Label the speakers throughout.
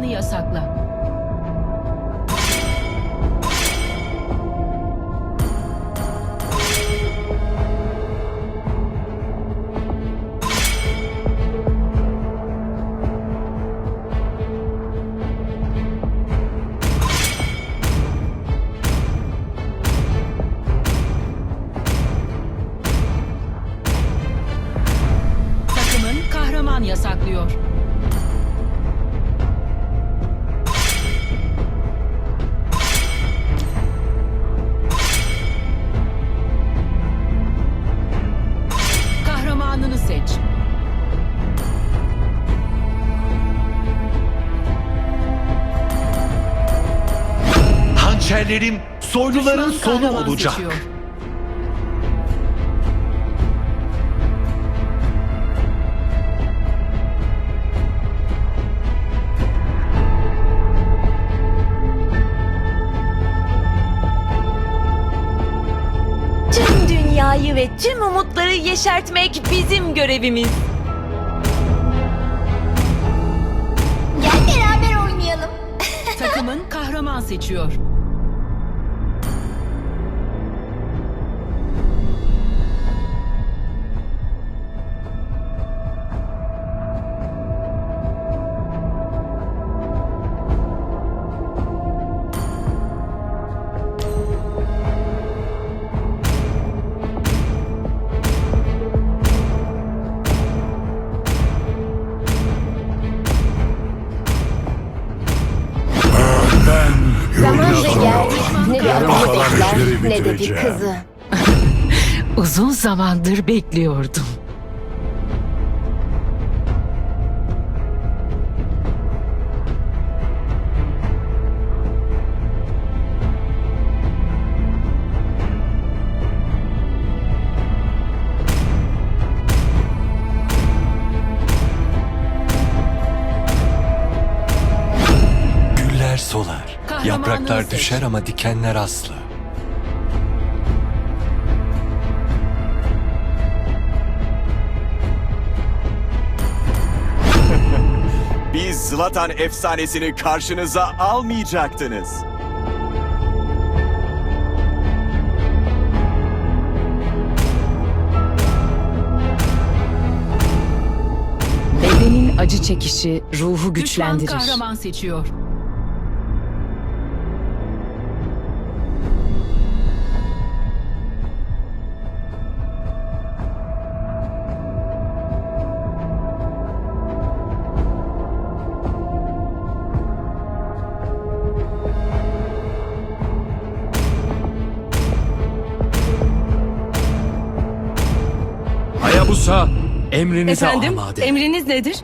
Speaker 1: Kahramanı yasakla.
Speaker 2: Hançerlerim soyluların
Speaker 1: Düşman
Speaker 2: sonu
Speaker 1: kahraman
Speaker 2: olacak.
Speaker 1: seçiyor.
Speaker 3: Tüm dünyayı ve tüm umutları yeşertmek bizim görevimiz.
Speaker 4: Gel beraber oynayalım.
Speaker 1: Takımın kahraman seçiyor.
Speaker 4: Ne adamı
Speaker 5: kalan işleri
Speaker 4: ne de bir
Speaker 5: bitireceğim.
Speaker 4: kızı.
Speaker 1: Uzun zamandır bekliyordum.
Speaker 6: Yapraklar düşer ama dikenler asla.
Speaker 7: Biz Zlatan efsanesini karşınıza almayacaktınız.
Speaker 8: Bedenin acı çekişi ruhu
Speaker 1: Düşman
Speaker 8: güçlendirir.
Speaker 1: kahraman seçiyor.
Speaker 5: Hayabusa emrinize
Speaker 8: Efendim,
Speaker 5: amade.
Speaker 8: emriniz nedir?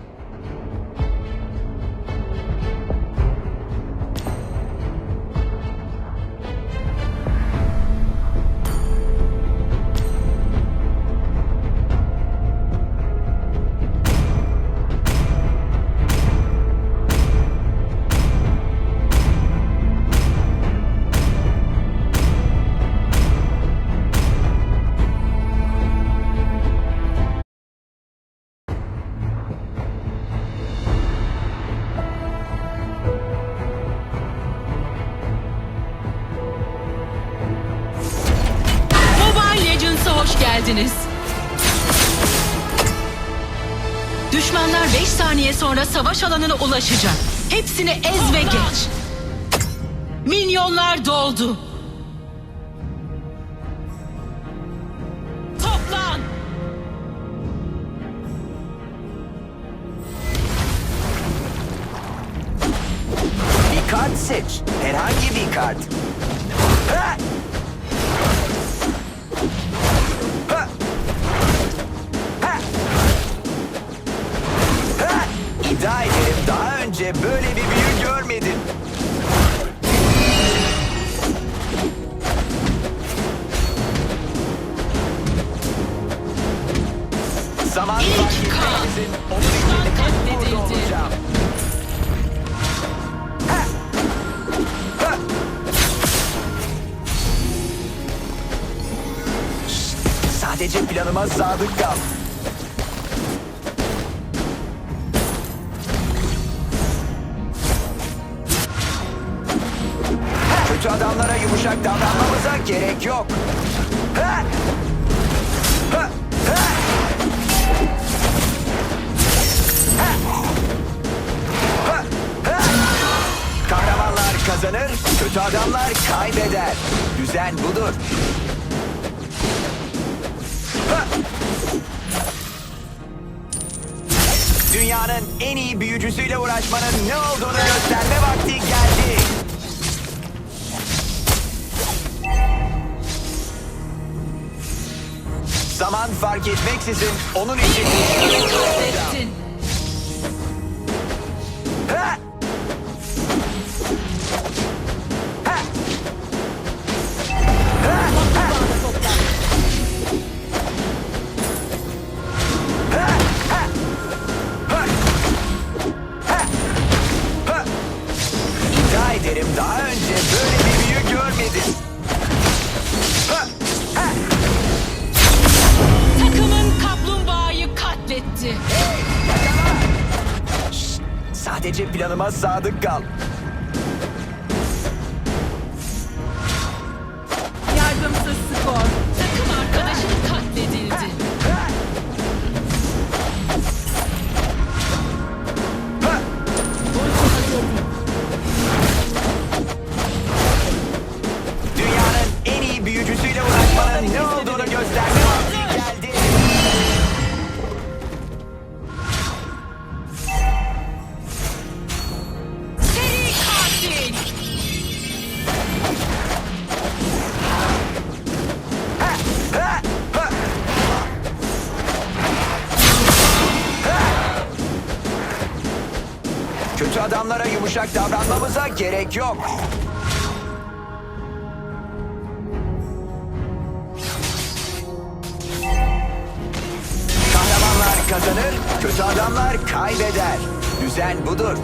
Speaker 1: Saniye sonra savaş alanına ulaşacak. Hepsini ez ve geç. Minyonlar doldu. Toplan.
Speaker 9: Bir kart seç. Herhangi bir kart. Ha! Sadece planıma sadık kal. Kötü adamlara yumuşak davranmamıza gerek yok. Ha! Ha! Kazanır, kötü adamlar kaybeder. Düzen budur. Dünyanın en iyi büyücüsüyle uğraşmanın ne olduğunu gösterme vakti geldi. Zaman fark etmeksizin onun için... ederim daha önce böyle bir büyü görmedim. Ha! Ha!
Speaker 1: Takımın kaplumbağayı katletti.
Speaker 9: Şşt, Sadece planıma sadık kal. Gerek yok. Kahramanlar kazanır, kötü adamlar kaybeder. Düzen budur.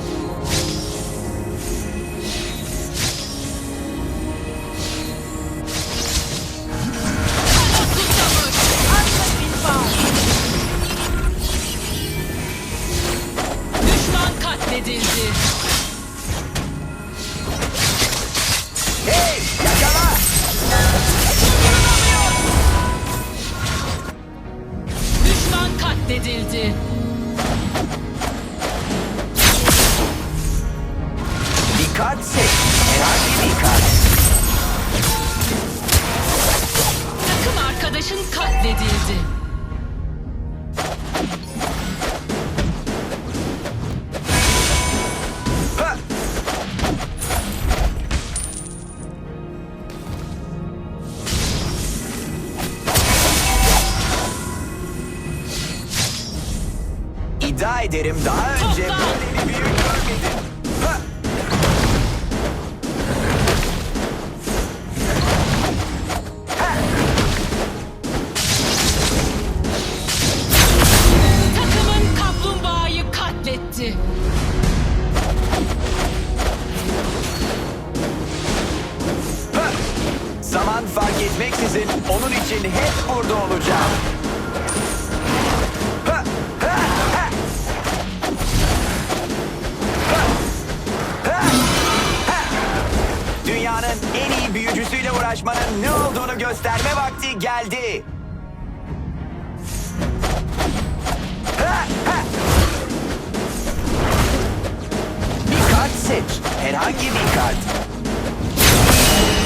Speaker 9: Herhangi bir kart.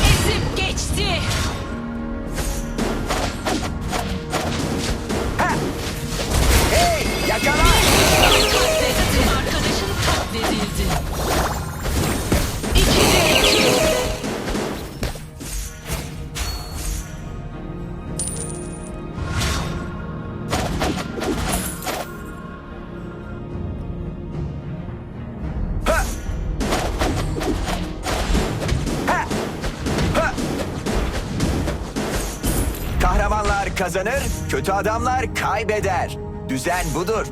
Speaker 1: Ezip geçti.
Speaker 9: Ha! Hey, yakala! Kahramanlar kazanır, kötü adamlar kaybeder. Düzen budur.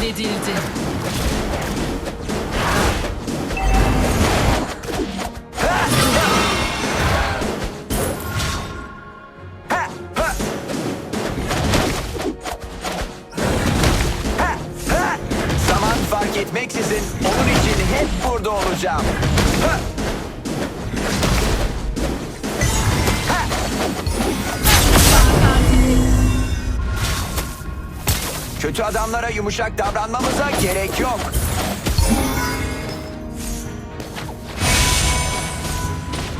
Speaker 1: Katledildi.
Speaker 9: Kötü adamlara yumuşak davranmamıza gerek yok.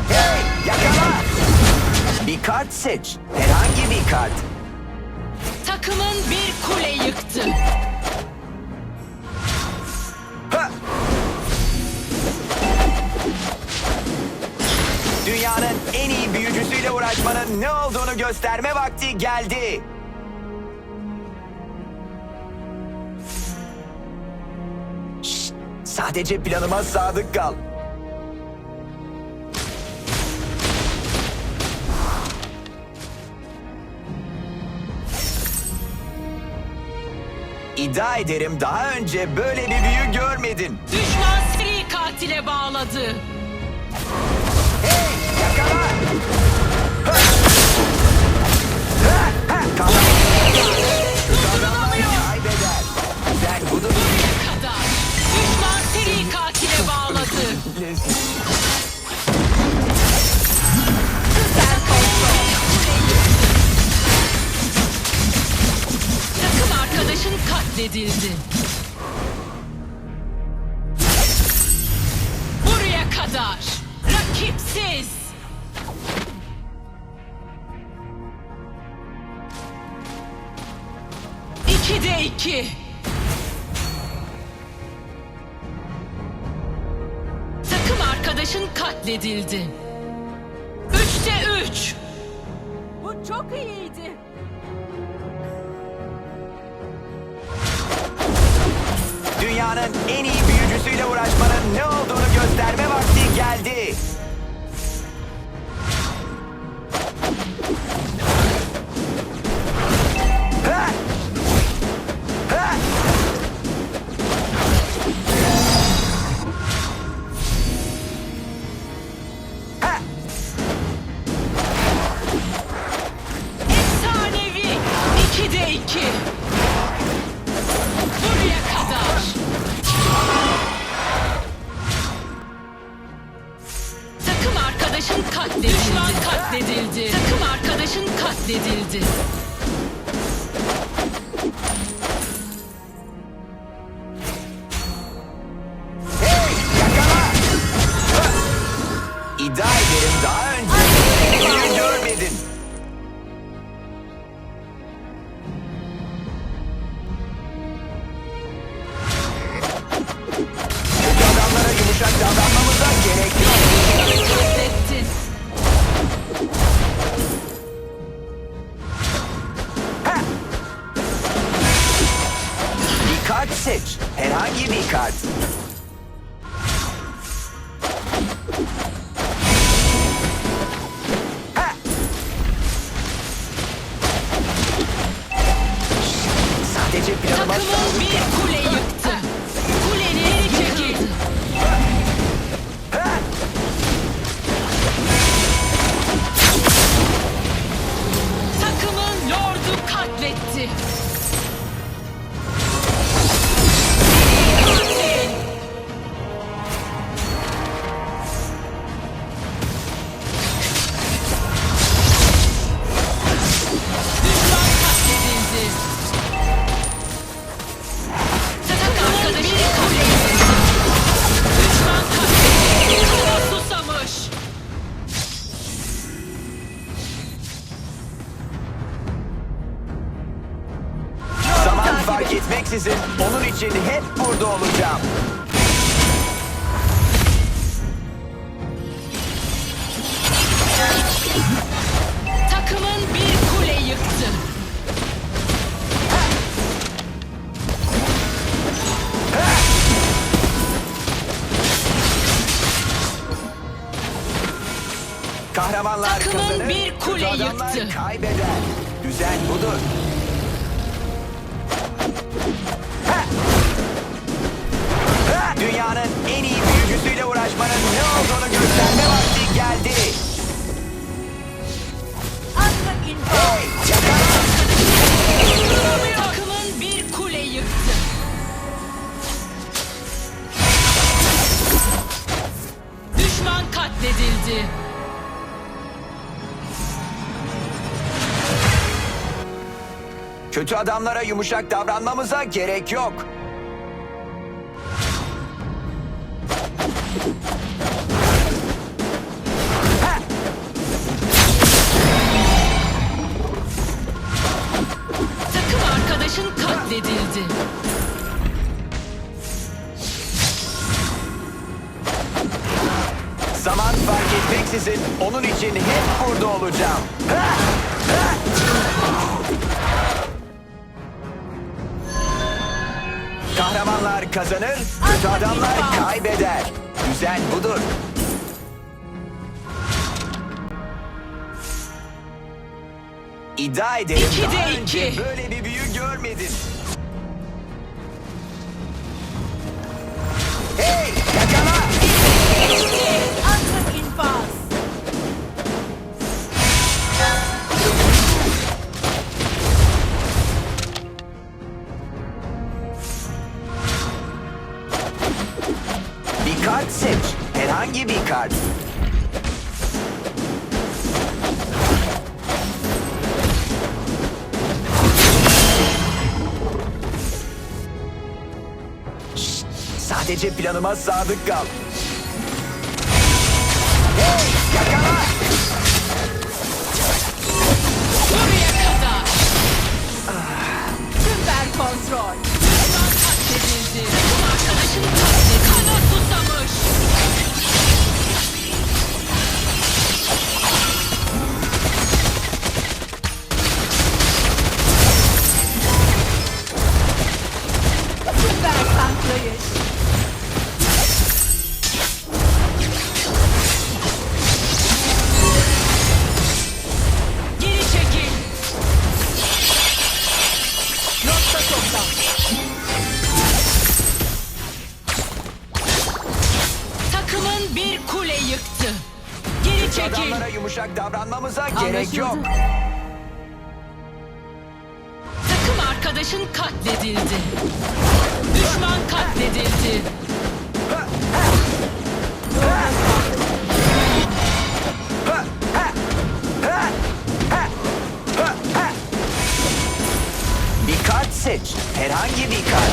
Speaker 9: Hey, yakala! Bir kart seç. Herhangi bir kart.
Speaker 1: Takımın bir kule yıktı.
Speaker 9: Ha! Dünyanın en iyi büyücüsüyle uğraşmanın ne olduğunu gösterme vakti geldi. Sadece planıma sadık kal. İddia ederim daha önce böyle bir büyü görmedin.
Speaker 1: Düşman seri katile bağladı.
Speaker 9: Hey, yakala! Ha! Ha, ha, kalk.
Speaker 1: Arkadaşın katledildi. Buraya kadar. Rakipsiz. İki de iki. Arkadaşın katledildi. Üçte üç.
Speaker 3: Bu çok iyiydi.
Speaker 9: Dünyanın en iyi büyücüsüyle uğraşmanın ne olduğunu gösterme vakti geldi.
Speaker 1: Katledildi. Düşman katledildi. Takım arkadaşın katledildi.
Speaker 9: Kart seç. Herhangi bir kart. Kaybeder. Düzen budur. Ha! Ha! Dünyanın en iyi büyücüsüyle uğraşmanın ne olduğunu gösterme vakti geldi. Hey, yakala!
Speaker 1: Takımın bir kule yıktı. Düşman katledildi.
Speaker 9: Kötü adamlara yumuşak davranmamıza gerek yok.
Speaker 1: Takım arkadaşın katledildi.
Speaker 9: Zaman fark etmeksizin onun için hep burada olacağım. Ha! Ha! Kahramanlar kazanır, kötü adamlar kaybeder. Düzen budur. İddia ederim
Speaker 1: İki de
Speaker 9: daha önce
Speaker 1: iki.
Speaker 9: böyle bir büyü görmedim. Hey Herhangi bir kart. Sadece planıma sadık kal. Hey, yakala!
Speaker 1: Buraya kadar.
Speaker 3: Süper kontrol.
Speaker 1: Düşman katledildi. Takım arkadaşın arkadaşın katledildi. Düşman katledildi.
Speaker 9: Bir kart seç. Herhangi bir kart.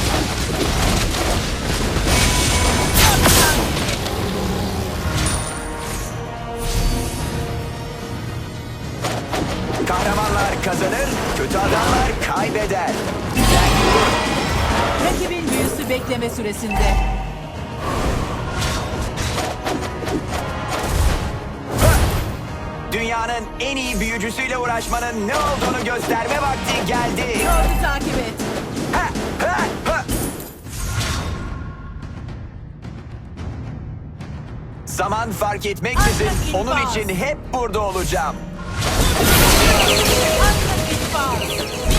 Speaker 9: Kahramanlar kazanır, kötü adamlar kaybeder.
Speaker 3: Rakibin büyüsü bekleme süresinde.
Speaker 9: Dünyanın en iyi büyücüsüyle uğraşmanın ne olduğunu gösterme vakti geldi.
Speaker 3: Dördü takip et.
Speaker 9: Ha, ha, ha. Zaman fark etmeksizin
Speaker 3: Atla
Speaker 9: onun için hep burada olacağım. Unlimited fire!